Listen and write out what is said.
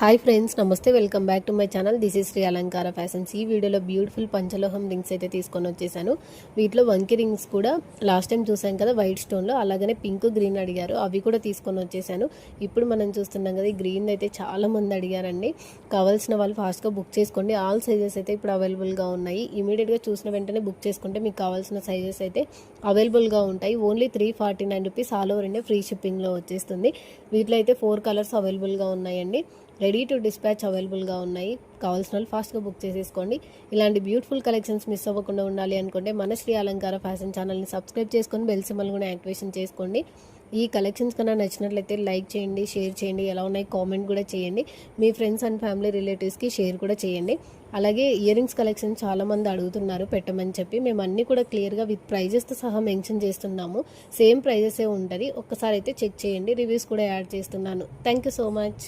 Hi friends నమస్తే welcome back to my channel. This is Sri Alankara fashions. ఈ వీడియోలో beautiful పంచలోహం rings అయితే తీసుకొని వచ్చేసాను. వీటిలో వంకి రింగ్స్ కూడా లాస్ట్ టైం చూసాం కదా వైట్ స్టోన్లో అలాగనే పింక్ గ్రీన్ అడిగారు. అవి కూడా తీసుకొని వచ్చేసాను. ఇప్పుడు మనం చూస్తున్నాం కదా ఈ గ్రీన్ అయితే చాలా మంది అడిగారండి. కావాల్సిన వాళ్ళు ఫాస్ట్గా బుక్ చేసుకోండి. ఆల్ సైజెస్ అయితే ఇప్పుడు అవైలబుల్గా ఉన్నాయి. ఇమీడియట్గా చూసిన వెంటనే బుక్ చేసుకుంటే మీకు కావాల్సిన సైజెస్ అయితే అవైలబుల్గా ఉంటాయి. Only three forty nine rupees all over India free షిప్పింగ్లో వచ్చేస్తుంది. వీటిలో అయితే ఫోర్ కలర్స్ అవైలబుల్గా ఉన్నాయండి. రెడీ టు డిస్పాచ్ అవైలబుల్గా ఉన్నాయి. కావాల్సిన వాళ్ళు ఫాస్ట్గా బుక్ చేసేసుకోండి. ఇలాంటి బ్యూటిఫుల్ కలెక్షన్స్ మిస్ అవ్వకుండా ఉండాలి అనుకుంటే మన శ్రీ అలంకార ఫ్యాషన్ ఛానల్ని సబ్స్క్రైబ్ చేసుకొని బెల్ సింబల్ కూడా యాక్టివేషన్ చేసుకోండి. ఈ కలెక్షన్స్ కన్నా నచ్చినట్లయితే లైక్ చేయండి షేర్ చేయండి ఎలా ఉన్నాయి కామెంట్ కూడా చేయండి. మీ ఫ్రెండ్స్ అండ్ ఫ్యామిలీ రిలేటివ్స్కి షేర్ కూడా చేయండి. అలాగే ఇయర్ రింగ్స్ కలెక్షన్ చాలామంది అడుగుతున్నారు పెట్టమని చెప్పి. మేము అన్నీ కూడా క్లియర్గా విత్ ప్రైజెస్తో సహా మెన్షన్ చేస్తున్నాము. సేమ్ ప్రైజెసే ఉంటుంది. ఒక్కసారి అయితే చెక్ చేయండి. రివ్యూస్ కూడా యాడ్ చేస్తున్నాను. Thank you so much.